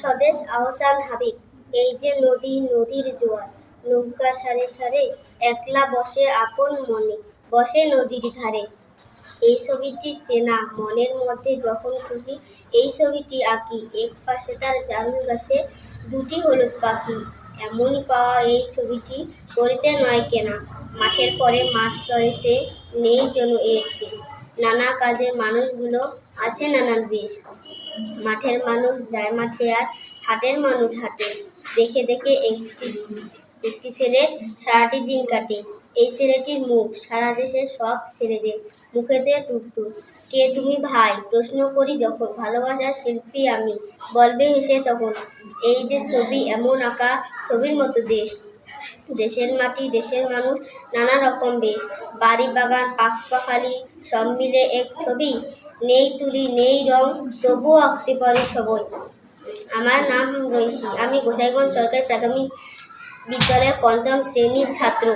স্বদেশ আহসান হাবিব। এই যে নদী, নদীর জোয়ার, নৌকা সারে সারে একলা বসে আপন মনে, বসে নদীর ধারে। এই ছবিটি চেনা, মনের মধ্যে যখন খুশি, এই ছবিটি আঁকি। এক পাশে তার জারুল গাছে দুটি হলুদ পাখি। এমনই পাওয়া এই ছবিটি করিতে নয় কেনা। মাঠের পরে মাঠ চলেছে নেই যেন এর শেষ। নানা কাজের মানুষগুলো আছে নানান বেশ। মাঠের মানুষ যায় মাঠে আর হাটের মানুষ হাটে। দেখে দেখে একটি একটি ছেলে সারাটি দিন কাটে। এই ছেলেটির মুখ সারা দেশের সব ছেলেদের মুখেতে টুকটুক। কে তুমি ভাই? প্রশ্ন করি যখন। ভালোবাসার শিল্পী আমি। বলবে হেসে তখন। এই যে ছবি, এমন আঁকা ছবির মতো দেশ। দেশের মাটি, দেশের মানুষ, নানা রকম বেশ। বাড়ি, বাগান পাখ পাখালি সব মিলে এক ছবি। নেই তুলি, নেই রং, তবুও আঁকতে পারি সবই। আমার নাম রইসি আমি গোসাইগঞ্জ সরকারি প্রাথমিক বিদ্যালয়ের পঞ্চম শ্রেণির ছাত্র।